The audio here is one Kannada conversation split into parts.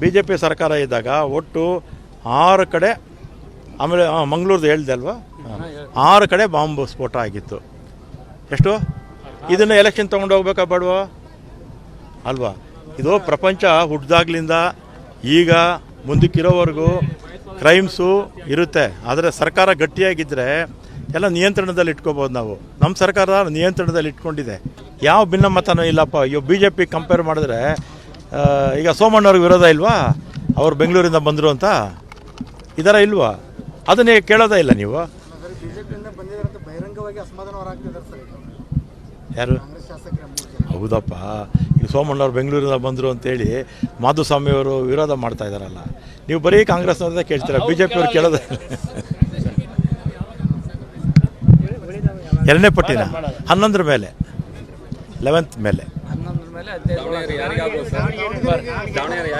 ಬಿ ಜೆ ಪಿ ಸರ್ಕಾರ ಇದ್ದಾಗ ಒಟ್ಟು ಆರು ಕಡೆ ಆಮೇಲೆ ಮಂಗಳೂರ್ದು ಹೇಳ್ದೆ ಅಲ್ವಾ? ಆರು ಕಡೆ ಬಾಂಬ್ ಸ್ಫೋಟ ಆಗಿತ್ತು. ಎಷ್ಟು? ಇದನ್ನು ಎಲೆಕ್ಷನ್ ತೊಗೊಂಡು ಹೋಗ್ಬೇಕಾ ಬೇಡವಾ? ಅಲ್ವಾ? ಇದು ಪ್ರಪಂಚ ಹುಟ್ಟಿದಾಗ್ಲಿಂದ ಈಗ ಮುಂದಕ್ಕಿರೋವರೆಗೂ ಕ್ರೈಮ್ಸು ಇರುತ್ತೆ. ಆದರೆ ಸರ್ಕಾರ ಗಟ್ಟಿಯಾಗಿದ್ದರೆ ಎಲ್ಲ ನಿಯಂತ್ರಣದಲ್ಲಿ ಇಟ್ಕೋಬೋದು ನಾವು. ನಮ್ಮ ಸರ್ಕಾರ ನಿಯಂತ್ರಣದಲ್ಲಿ ಇಟ್ಕೊಂಡಿದೆ. ಯಾವ ಭಿನ್ನಮತನೂ ಇಲ್ಲಪ್ಪ. ಇವಾಗ ಬಿ ಜೆ ಪಿ ಕಂಪೇರ್ ಮಾಡಿದ್ರೆ ಈಗ ಸೋಮಣ್ಣವ್ರಿಗೆ ವಿರೋಧ ಇಲ್ವಾ? ಅವರು ಬೆಂಗಳೂರಿಂದ ಬಂದರು ಅಂತ? ಇದರ ಇಲ್ವಾ? ಅದನ್ನೇ ಕೇಳೋದೇ ಇಲ್ಲ ನೀವು. ಯಾರು? ಹೌದಪ್ಪ. ಈಗ ಸೋಮಣ್ಣವ್ರು ಬೆಂಗಳೂರಿಂದ ಬಂದರು ಅಂತೇಳಿ ಮಾಧುಸ್ವಾಮಿಯವರು ವಿರೋಧ ಮಾಡ್ತಾ ಇದ್ದಾರಲ್ಲ ನೀವು ಬರೀ ಕಾಂಗ್ರೆಸ್ನವ್ರದ್ದೇ ಕೇಳ್ತೀರಾ? ಬಿ ಜೆ ಪಿಯವ್ರು ಕೇಳೋದೇ ಎರಡನೇ ಪಟ್ಟಿನ? ಹನ್ನೊಂದರ ಮೇಲೆ. ಲೆವೆಂತ್ ಮೇಲೆ.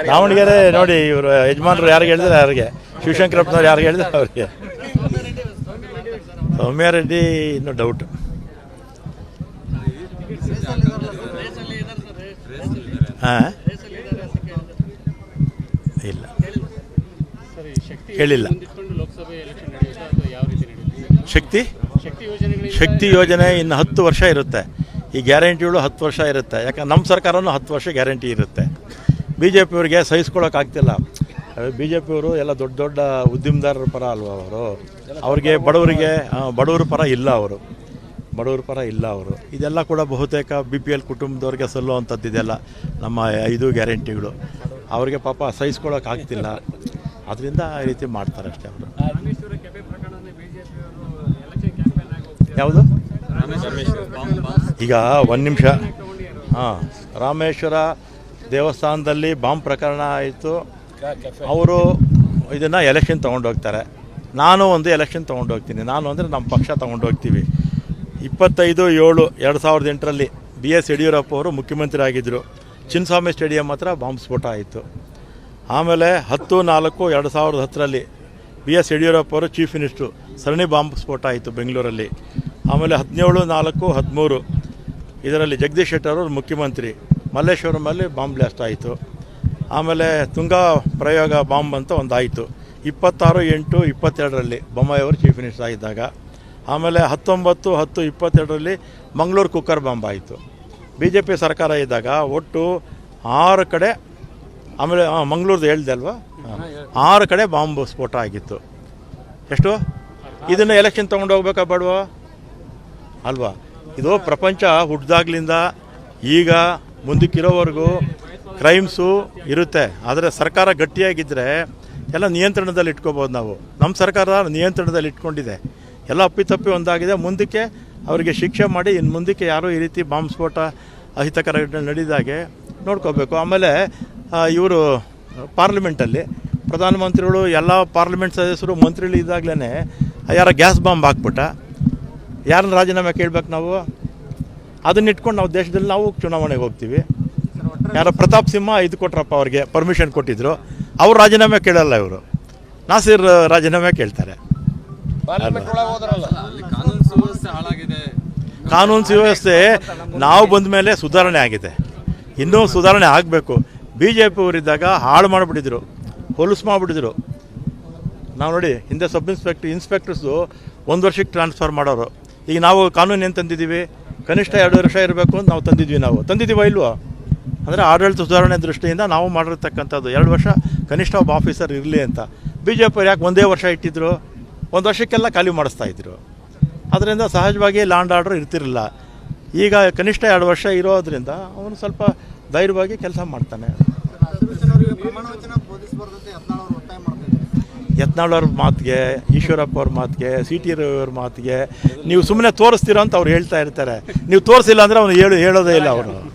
ದಾವಣಗೆರೆ ನೋಡಿ ಇವರು ಯಜಮಾನರು ಯಾರಿಗೆ ಹೇಳಿದ್ರೆ ಯಾರಿಗೆ ಶಿವಶಂಕರಪ್ಪನವ್ರು ಯಾರಿಗೆ ಹೇಳಿದ್ರೆ ಅವ್ರಿಗೆ? ಸೌಮ್ಯಾರೆಡ್ಡಿ ಇನ್ನೂ ಡೌಟ್ ಹಾಂ? ಇಲ್ಲ. ಹೇಳಿಲ್ಲ ಲೋಕಸಭೆ ಎಲೆಕ್ಷನ್ ನಡೆಯುತ್ತೆ ಅಥವಾ ಯಾವ ರೀತಿ ನಡೆಯುತ್ತೆ ಶಕ್ತಿ? ಶಕ್ತಿ ಯೋಜನೆ ಇನ್ನು ಹತ್ತು ವರ್ಷ ಇರುತ್ತೆ. ಈ ಗ್ಯಾರಂಟಿಗಳು ಹತ್ತು ವರ್ಷ ಇರುತ್ತೆ. ಯಾಕಂದ್ರೆ ನಮ್ಮ ಸರ್ಕಾರನೂ ಹತ್ತು ವರ್ಷ ಗ್ಯಾರಂಟಿ ಇರುತ್ತೆ. ಬಿ ಜೆ ಪಿಯವ್ರಿಗೆ ಸಹಿಸ್ಕೊಳಕ್ಕಾಗ್ತಿಲ್ಲ ಬಿ ಜೆ ಪಿಯವರು ಎಲ್ಲ ದೊಡ್ಡ ದೊಡ್ಡ ಉದ್ಯಮದಾರರ ಪರ ಅಲ್ವಾ ಅವರು? ಅವ್ರಿಗೆ ಬಡವರಿಗೆ ಆ, ಬಡವರ ಪರ ಇಲ್ಲ ಅವರು. ಬಡವರ ಪರ ಇಲ್ಲ ಅವರು. ಇದೆಲ್ಲ ಕೂಡ ಬಹುತೇಕ ಬಿ ಪಿ ಎಲ್ ಕುಟುಂಬದವ್ರಿಗೆ ಸಲ್ಲುವಂಥದ್ದು ಇದೆಲ್ಲ ನಮ್ಮ ಐದು ಗ್ಯಾರಂಟಿಗಳು. ಅವರಿಗೆ ಪಾಪ ಸಹಿಸ್ಕೊಳಕ್ಕಾಗ್ತಿಲ್ಲ ಅದರಿಂದ ಈ ರೀತಿ ಮಾಡ್ತಾರೆ ಅಷ್ಟೇ ಅವರು. ಯಾವುದು? ಈಗ ಒಂದು ನಿಮಿಷ. ಹಾಂ, ರಾಮೇಶ್ವರ ದೇವಸ್ಥಾನದಲ್ಲಿ ಬಾಂಬ್ ಪ್ರಕರಣ ಆಯಿತು. ಅವರು ಇದನ್ನು ಎಲೆಕ್ಷನ್ ತೊಗೊಂಡೋಗ್ತಾರೆ ನಾನು ಒಂದು ಎಲೆಕ್ಷನ್ ತೊಗೊಂಡೋಗ್ತೀನಿ ನಾನು ಅಂದರೆ ನಮ್ಮ ಪಕ್ಷ ತೊಗೊಂಡೋಗ್ತೀವಿ ಇಪ್ಪತ್ತೈದು, ಏಳು, ಎರಡು ಸಾವಿರದ ಎಂಟರಲ್ಲಿ ಬಿ ಎಸ್ ಯಡಿಯೂರಪ್ಪ ಅವರು ಮುಖ್ಯಮಂತ್ರಿ ಆಗಿದ್ದರು ಚಿನ್ನಸ್ವಾಮಿ ಸ್ಟೇಡಿಯಂ ಹತ್ರ ಬಾಂಬ್ ಸ್ಫೋಟ ಆಯಿತು. ಆಮೇಲೆ ಹತ್ತು, ನಾಲ್ಕು, ಎರಡು ಸಾವಿರದ ಹತ್ತರಲ್ಲಿ ಬಿ ಎಸ್ ಯಡಿಯೂರಪ್ಪ ಅವರು ಚೀಫ್ ಮಿನಿಸ್ಟ್ರು, ಸರಣಿ ಬಾಂಬ್ ಸ್ಫೋಟ ಆಯಿತು ಬೆಂಗಳೂರಲ್ಲಿ. ಆಮೇಲೆ ಹದಿನೇಳು, ನಾಲ್ಕು, ಹದಿಮೂರು. ಇದರಲ್ಲಿ ಜಗದೀಶ್ ಶೆಟ್ಟರ್ ಅವರು ಮುಖ್ಯಮಂತ್ರಿ. ಮಲ್ಲೇಶ್ವರಮಲ್ಲಿ ಬಾಂಬ್ ಬ್ಲಾಸ್ಟ್ ಆಯಿತು. ಆಮೇಲೆ ತುಂಗಾ ಪ್ರಯೋಗ ಬಾಂಬ್ ಅಂತ ಒಂದು ಆಯಿತು ಇಪ್ಪತ್ತಾರು, ಎಂಟು, ಇಪ್ಪತ್ತೆರಡರಲ್ಲಿ ಬೊಮ್ಮಾಯಿ ಅವರು ಚೀಫ್ ಮಿನಿಸ್ಟರ್ ಆಗಿದ್ದಾಗ ಆಮೇಲೆ ಹತ್ತೊಂಬತ್ತು, ಹತ್ತು, ಇಪ್ಪತ್ತೆರಡರಲ್ಲಿ ಮಂಗಳೂರು ಕುಕ್ಕರ್ ಬಾಂಬ್ ಆಯಿತು. ಬಿ ಜೆ ಪಿ ಸರ್ಕಾರ ಇದ್ದಾಗ ಒಟ್ಟು ಆರು ಕಡೆ, ಆಮೇಲೆ ಮಂಗಳೂರ್ದು ಹೇಳ್ದೆ ಅಲ್ವಾ? ಆರು ಕಡೆ ಬಾಂಬ್ ಸ್ಫೋಟ ಆಗಿತ್ತು. ಎಷ್ಟು? ಇದನ್ನು ಎಲೆಕ್ಷನ್ ತೊಗೊಂಡು ಹೋಗ್ಬೇಕಾ ಬೇಡವಾ? ಅಲ್ವಾ? ಇದು ಪ್ರಪಂಚ ಹುಟ್ಟಿದಾಗ್ಲಿಂದ ಈಗ ಮುಂದಕ್ಕಿರೋವರೆಗೂ ಕ್ರೈಮ್ಸು ಇರುತ್ತೆ. ಆದರೆ ಸರ್ಕಾರ ಗಟ್ಟಿಯಾಗಿದ್ದರೆ ಎಲ್ಲ ನಿಯಂತ್ರಣದಲ್ಲಿ ಇಟ್ಕೋಬೋದು ನಾವು. ನಮ್ಮ ಸರ್ಕಾರ ನಿಯಂತ್ರಣದಲ್ಲಿ ಇಟ್ಕೊಂಡಿದೆ. ಎಲ್ಲ ಅಪ್ಪಿತಪ್ಪಿ ಒಂದಾಗಿದೆ. ಮುಂದಕ್ಕೆ ಅವರಿಗೆ ಶಿಕ್ಷೆ ಮಾಡಿ ಇನ್ನು ಮುಂದಕ್ಕೆ ಯಾರೂ ಈ ರೀತಿ ಬಾಂಬ್ ಸ್ಫೋಟ ಅಹಿತಕರ ನಡೆದಾಗೆ ನೋಡ್ಕೋಬೇಕು. ಆಮೇಲೆ ಇವರು ಪಾರ್ಲಿಮೆಂಟಲ್ಲಿ ಪ್ರಧಾನಮಂತ್ರಿಗಳು ಎಲ್ಲ ಪಾರ್ಲಿಮೆಂಟ್ ಸದಸ್ಯರು ಮಂತ್ರಿಗಳು ಇದ್ದಾಗಲೇ ಯಾರ ಗ್ಯಾಸ್ ಬಾಂಬ್ ಹಾಕ್ಬಿಟ್ಟ. ಯಾರನ್ನ ರಾಜೀನಾಮೆ ಕೇಳ್ಬೇಕು ನಾವು? ಅದನ್ನ ಇಟ್ಕೊಂಡು ನಾವು ದೇಶದಲ್ಲಿ ನಾವು ಚುನಾವಣೆಗೆ ಹೋಗ್ತೀವಿ. ಯಾರೋ ಪ್ರತಾಪ್ ಸಿಂಹ ಇದು ಕೊಟ್ರಪ್ಪ ಅವ್ರಿಗೆ ಪರ್ಮಿಷನ್ ಕೊಟ್ಟಿದ್ರು. ಅವ್ರು ರಾಜೀನಾಮೆ ಕೇಳಲ್ಲ ಇವರು. ನಾಸೀರ್ ರಾಜೀನಾಮೆ ಕೇಳ್ತಾರೆ. ಕಾನೂನು ಸುವ್ಯವಸ್ಥೆ ಹಾಳಾಗಿದೆ. ಕಾನೂನು ಸುವ್ಯವಸ್ಥೆ ನಾವು ಬಂದ ಮೇಲೆ ಸುಧಾರಣೆ ಆಗಿದೆ. ಇನ್ನೂ ಸುಧಾರಣೆ ಆಗಬೇಕು. ಬಿ ಜೆ ಪಿ ಅವರಿದ್ದಾಗ ಹಾಳು ಮಾಡಿಬಿಟ್ಟಿದ್ರು. ಹೊಲಸು ಮಾಡಿಬಿಟ್ಟಿದ್ರು. ನಾವು ನೋಡಿ ಹಿಂದೆ ಸಬ್ ಇನ್ಸ್ಪೆಕ್ಟರ್ ಇನ್ಸ್ಪೆಕ್ಟರ್ಸು ಒಂದು ವರ್ಷಕ್ಕೆ ಟ್ರಾನ್ಸ್ಫರ್ ಮಾಡೋರು. ಈಗ ನಾವು ಕಾನೂನು ಏನು ತಂದಿದ್ದೀವಿ? ಕನಿಷ್ಠ ಎರಡು ವರ್ಷ ಇರಬೇಕು ಅಂತ ನಾವು ತಂದಿದ್ವಿ ನಾವು. ತಂದಿದ್ದೀವ ಇಲ್ವೋ? ಅಂದರೆ ಆಡಳಿತ ಸುಧಾರಣೆ ದೃಷ್ಟಿಯಿಂದ ನಾವು ಮಾಡಿರ್ತಕ್ಕಂಥದ್ದು. ಎರಡು ವರ್ಷ ಕನಿಷ್ಠ ಒಬ್ಬ ಆಫೀಸರ್ ಇರಲಿ ಅಂತ. ಬಿ ಜೆ ಪಿ ಯಾಕೆ ಒಂದೇ ವರ್ಷ ಇಟ್ಟಿದ್ರು? ಒಂದು ವರ್ಷಕ್ಕೆಲ್ಲ ಖಾಲಿ ಮಾಡಿಸ್ತಾ ಇದ್ರು. ಅದರಿಂದ ಸಹಜವಾಗಿ ಲ್ಯಾಂಡ್ ಆರ್ಡರ್ ಇರ್ತಿರಲಿಲ್ಲ. ಈಗ ಕನಿಷ್ಠ ಎರಡು ವರ್ಷ ಇರೋದ್ರಿಂದ ಅವನು ಸ್ವಲ್ಪ ಧೈರ್ಯವಾಗಿ ಕೆಲಸ ಮಾಡ್ತಾನೆ. ಯತ್ನಾಳ್ ಅವರು ಒತ್ತಾಯ ಮಾಡ್ತಾ ಇದ್ದಾರೆ ಯತ್ನಾಳ್ ಅವ್ರ ಮಾತಿಗೆ ಈಶ್ವರಪ್ಪ ಅವ್ರ ಮಾತಿಗೆ ಸಿ ಟಿ ರವಿ ಅವ್ರ ಮಾತಿಗೆ, ನೀವು ಸುಮ್ಮನೆ ತೋರಿಸ್ತೀರ ಅಂತ ಅವ್ರು ಹೇಳ್ತಾ ಇರ್ತಾರೆ. ನೀವು ತೋರಿಸಿಲ್ಲ ಅಂದರೆ ಅವನು ಹೇಳು, ಹೇಳೋದೇ ಇಲ್ಲ ಅವರು